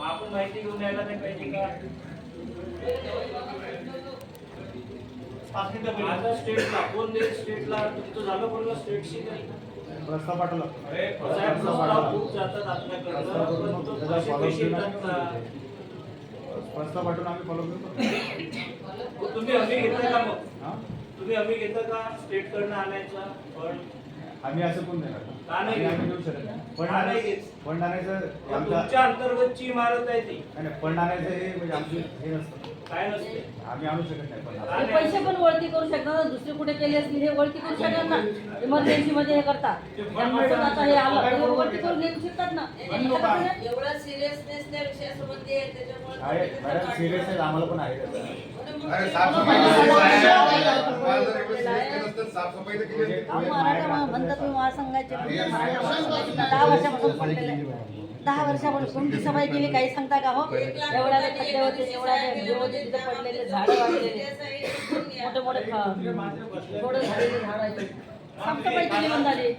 आपण माहिती घेऊन यायला नाही पाहिजे का स्टेटला कोण देईल स्टेटला तुमचं झालं बोललं स्टेटशी प्रस्ताव पाठवला. खूप जातात प्रस्ताव पाठवून आम्ही फॉलो करतो. तुम्ही घेता का मग? तुम्ही हमी घेता का? स्टेट कडनं आणायचा? पण आम्ही असं कोण नाही का नाही करत. घेत? आम्ही देऊ शकत नाही. फंड का नाही आणायचं घेत? फंड आणायचं हे आमचा तुमच्या अंतर्गतची इमारत आहे ती. नाही, नाही, फंड आणायचं हे म्हणजे आमची हे नसतं. काय नसते? आम्ही आणू शकत नाही फंड ते? पैसे पण ओळखी करू शकतात ना दुसरे कुठे केले असतील हे ओळखी करू शकतात ना. इमर्जन्सी मध्ये हे करतात. त्यामुळे आता हे आलं. तर हे ओळखी करून घेऊ शकतात ना. पण लोक आहे एवढा सिरियसनेस त्या विषयासंबंधी आहे त्याच्यामुळे मॅडम सिरियस आहे आम्हाला पण आहे. त्याचं. अरे साफसफाई एवढं केलं असतं, साफसफाई तर केली असती. अहो, मराठा महा- म्हणतात मी महासंघाचे मराठा महासंघाचे दहा वर्षापासून पडलेले आहे. दहा वर्षापासून कोणती सफाई केली काही सांगता का हो? एवढ्याला खड्डे होते एवढ्या तिथे पडलेले झाडं वाढलेले. मोठे मोठे ख- थोडे झालेले झाड आहे साफसफाई केली बंद झाली.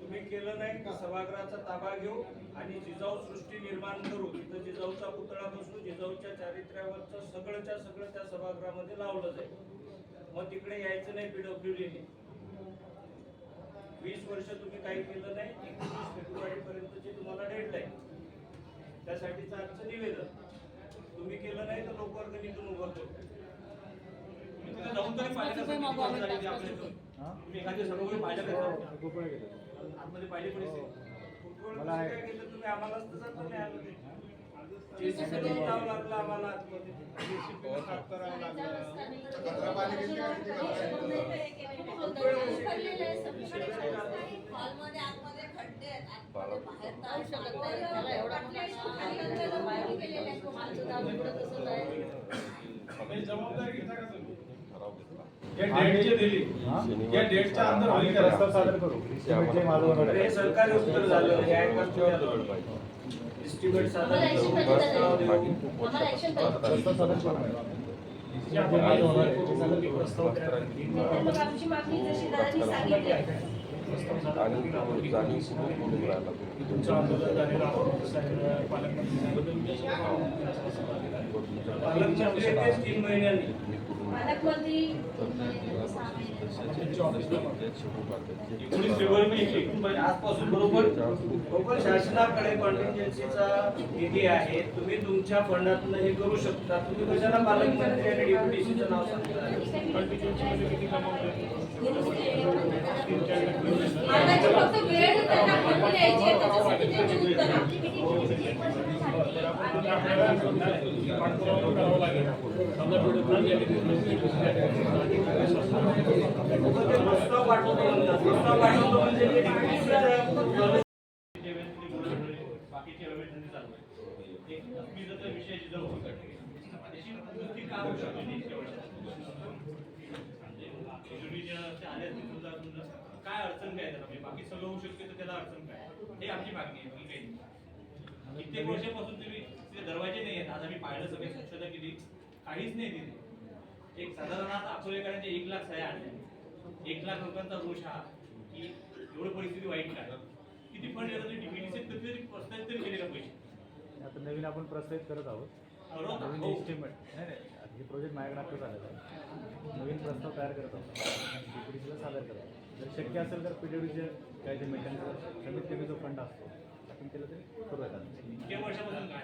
तुम्ही केलं नाही का? सभागृहाचा ताबा घेऊ आणि जिजाऊ सृष्टी निर्माण करू तिथं जिजाऊचा पुतळा बसू जिजाऊच्या चारित्र्यावरचं सगळंच्या सगळं त्या सभागृहामध्ये लावलं जाईल. मग तिकडे यायचं नाही पीडब्ल्यूडीने वीस वर्ष तुम्ही काही केलं नाही एकोणीस फेब्रुवारी पर्यंतची तुम्हाला डेडलाईन त्यासाठीचं आजचं निवेदन. तुम्ही केलं नाही तर लोकवर्गणीतून उभं करू तुम्ही तिथे जाऊन तरी पाहिजे? हा? तुम्ही. आतमध्ये आम्हालाच नाही आलं ते. JCB ने जावं हॉलमध्ये आतमध्ये खड्डे आहेत हा? हे हे मागणी जशी दादांनी सांगितली. आणि तो जाणीवपूर्वक बोलून राहिला पालकमंत्री पालकमंत्री येतेच तीन महिन्यांनी. पालकमंत्री एकोणीस फेब्रुवारी म्हणजे एकूण महिने आजपासून बरोबर बरोबर शासनाकडे कॉन्टिन्जन्सीचा निधी आहे. तुम्ही तुमच्या फंडातून हे करू शकता. तुम्ही कशाला पालकमंत्री आणि डेप्युटीसीचं नाव मागायची फक्त वेळ त्यांना करून द्यायची आहे, त्याच्यासाठी त्यांची उत्तरं. बाकीचे रमेशनी चालू आहे. एक अस्मितेचा विषय जिथं होता. त्याची दुरुस्ती का होऊ शकत काय अडचण काय त्याला बाकी सगळं होऊ शकते तर त्याला अडचण काय हे आमची मागणी आहे कित्येक वर्षापासून तुम्ही तिथे दरवाजे नाही आहेत? आज आम्ही पाहिलं सगळे संशोधन केली. काहीच नाही तिथे. एक साधारण आज अकोलेकरांचे एक लाख सह्या आणल्या एक लाख लोकांचा रोष हा की एवढी परिस्थिती वाईट काय किती फंड येतात? डीपीडीसी कधी प्रस्तावित तरी केले का पैसे. आता नवीन आपण प्रस्तावित करत आहोत. नवीन हो. एस्टिमेट नाही नाही. हे प्रोजेक्ट माझ्याकडे आत्ताच आलेलं आहे. नवीन प्रस्ताव तयार करत आहोत. पीडब्ल्यूडीसीला सादर करत जर शक्य असेल तर पीडब्ल्यूडीचे काय ते मेंटेनन्स कमीत कमी जो फंड असतो. आपण केलं तरी करूयात आम्ही. इतक्या वर्षापासून काय?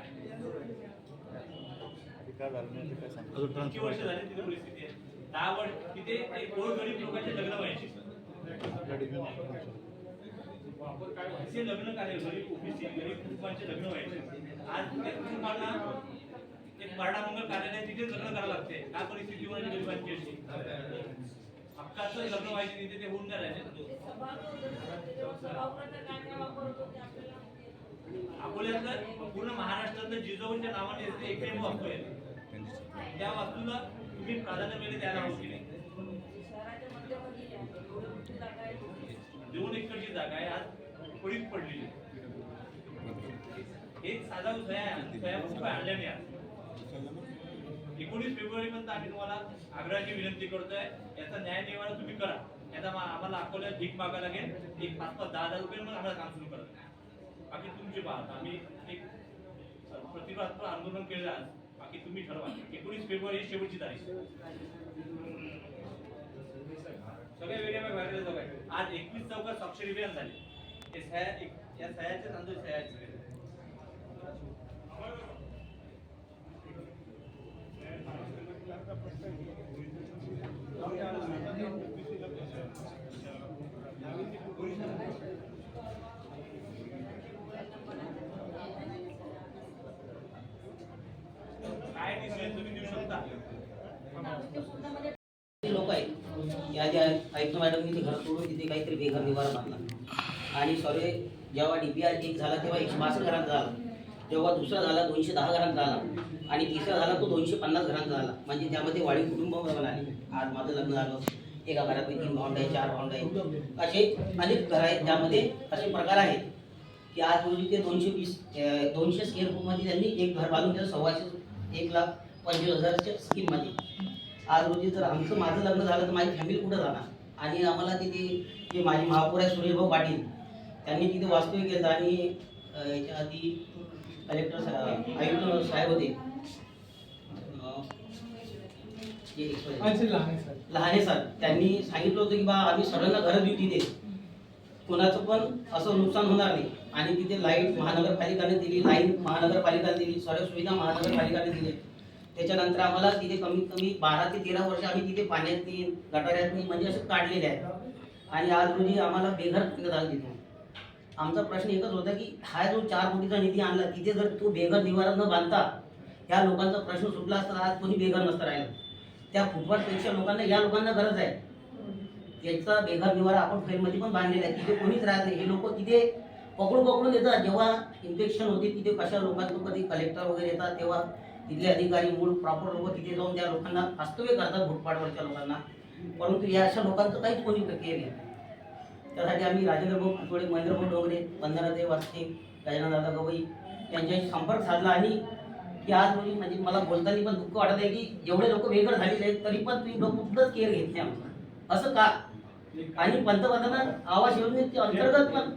आधी काय झालं नाही ते काय सांगतो किती वर्ष झाली तिथे परिस्थिती आहे. दहा वर्ष तिथे एक गोरगरीब लोकांचे लग्न व्हायचे. असे लग्न कार्य गरीब ओबीसी गरीब कुटुंबांचे लग्न व्हायचे. आज त्या कुटुंबांना एक मराठा मंगल कार्यालय तिथेच लग्न करावं लागते. काय परिस्थिती होणार गरिबांची अशी? हक्काचं लग्न व्हायचे तिथे ते होऊन नाही राहिले. अकोल्यातलं पूर्ण महाराष्ट्रातलं जिजाऊंच्या नावाने एक एकमेव वास्तू आहे. त्या वास्तूला तुम्ही प्राधान्य वेळी द्यायला हवं की नाही दोन एकरची जागा आहे. आज पडीत पडलेली. एक साधा सह्या आणल्या नाही आज. एकोणीस फेब्रुवारी पर्यंत आम्ही तुम्हाला आग्रहाची विनंती करतोय. याचा न्याय निवाडा तुम्ही करा. याचा आम्हाला अकोल्यात भीक मागा लागेल. एक पाच पाच दहा हजार रुपये मग आम्हाला काम सुरू करा. बाकी तुमचे पाहत आम्ही एक प्रतिभात्मक आंदोलन केलं आज. बाकी तुम्ही ठरवा. एकोणीस फेब्रुवारी ही शेवटची तारीख. सगळे वेगळे व्हायरल सगळे आज एकवीस चौकात स्वाक्षरी अभियान झाले. हे सह्या एक- या सह्याचे तांदूळ सह्याचे. सगळे. काय डिसिजन तुम्ही देऊ शकता लोक आहेत या ज्या आयुक्त मॅडमनी ते घर सोडून तिथे काहीतरी बेघर निवारा बांधला आणि सॉरी जेव्हा डी पी आर एक झाला तेव्हा एकशे बासष्ट घरांचा झाला. जेव्हा दुसरा झाला दोनशे दहा घरांचा झाला. आणि तिसरा झाला तो दोनशे पन्नास घरांचा झाला. म्हणजे त्यामध्ये वाढीव कुटुंब आले आज माझं लग्न झालं. एका घरात तीन भावंड आहे चार भावंड आहे. असे अनेक घर आहेत. त्यामध्ये असे प्रकार आहेत की आज रोजी ते दोनशे वीस दोनशे स्क्वेअर फूटमध्ये त्यांनी एक घर बांधून त्याचं सव्वाशे एक लाख पंचवीस हजारच्या स्कीममध्ये आज रोजी जर आमचं माझं लग्न झालं तर माझी फॅमिली कुठं जाणार? आणि आम्हाला तिथे जे माझे महापौर आहे सुरेशभाऊ पाटील त्यांनी तिथे वास्तव्य केलं आणि याच्या आधी कलेक्टर आयुक्त साहेब होते. लहाने सर. त्यांनी सांगितलं होतं की बा आम्ही सर्वांना घरं देऊ तिथे. कोणाचं पण असं नुकसान होणार नाही. आणि तिथे लाइट महानगरपालिकाने दिली लाईन महानगरपालिकाने दिली सर्व सुविधा महानगरपालिकाने दिली त्याच्यानंतर आम्हाला तिथे कमीत कमी बारा ते तेरा वर्ष आम्ही तिथे पाण्यातनी गटाऱ्यातनी म्हणजे असं काढलेले आहेत आणि आज रोजी आम्हाला बेघर झालं तिथे आमचा प्रश्न एकच होता की हा जो चार कोटीचा निधी आणला तिथे जर तो बेघर निवारण न बांधता ह्या लोकांचा प्रश्न सुटला असता आज कोणी बेघर नसतं राहिलं. त्या फुटपाथपेक्षा लोकांना या लोकांना गरज आहे. त्याचा बेघर निवारा आपण फेलमध्ये पण बांधलेला आहे. तिथे कोणीच राहत नाही. हे लोक तिथे पकडून पकडून येतात. जेव्हा इन्फेक्शन होते तिथे कशा लोकांचं कधी कलेक्टर वगैरे येतात तेव्हा तिथले अधिकारी मूळ प्रॉपर लोक तिथे जाऊन त्या लोकांना वास्तव्य करतात भूतपाडवरच्या लोकांना. परंतु या अशा लोकांचं काहीच कोणी प्रक्रिया नाही. त्यासाठी आम्ही राजेंद्र भाऊ पाटोळे महेंद्रभाऊ डोंगरे वंदनादेव वास्ते गजानन दादा गवई यांच्याशी संपर्क साधला आणि की आज रोजी म्हणजे मला बोलताना पण दुःख वाटत आहे की एवढे लोक वेगळं झालेले आहेत तरी पण तुम्ही लोक कुठलंच केअर घेत नाही आमचं. असं का? आणि पंतप्रधान आवास योजनेच्या अंतर्गत पण